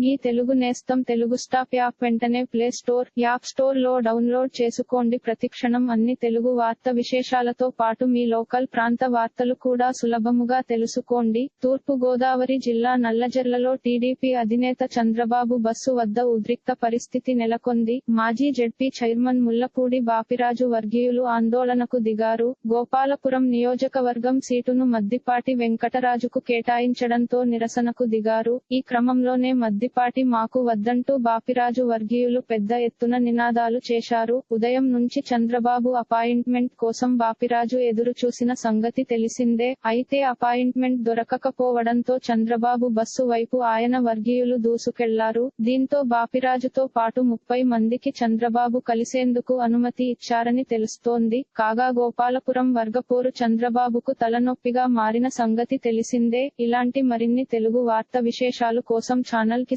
మీ తెలుగు నేస్తం Telugu stop app వెంటనే play store app స్టోర్లో డౌన్లోడ్ చేసుకోండి. ప్రతిక్షణం అన్ని తెలుగు వార్త విశేషాలతో పాటు మీ లోకల్ ప్రాంత వార్తలు కూడా సులభముగా తెలుసుకోండి. తూర్పు గోదావరి జిల్లా నల్లజర్లలో టీడీపీ అధినేత చంద్రబాబు బస్సు వద్ద ఉద్రిక్త పరిస్థితి నెలకొంది. మాజీ జడ్పీ చైర్మన్ ముల్లపూడి బాపిరాజు వర్గీయులు ఆందోళనకు దిగారు. గోపాలపురం నియోజకవర్గం సీటును మద్దిపాటి వెంకటరాజుకు కేటాయించడంతో నిరసనకు దిగారు. ఈ క్రమంలోనే మద్ది మద్దిపాటి మాకు వద్దంటూ బాపిరాజు వర్గీయులు పెద్ద ఎత్తున నినాదాలు చేశారు. ఉదయం నుంచి చంద్రబాబు అపాయింట్మెంట్ కోసం బాపిరాజు ఎదురు చూసిన సంగతి తెలిసిందే. అయితే అపాయింట్మెంట్ దొరకకపోవడంతో చంద్రబాబు బస్సు వైపు ఆయన వర్గీయులు దూసుకెళ్ళారు. దీంతో బాపిరాజుతో పాటు ముప్పై మందికి చంద్రబాబు కలిసేందుకు అనుమతి ఇచ్చారని తెలుస్తోంది. కాగా గోపాలపురం వర్గపోరు చంద్రబాబుకు తలనొప్పిగా మారిన సంగతి తెలిసిందే. ఇలాంటి మరిన్ని తెలుగు వార్త విశేషాలు కోసం ఛానల్కి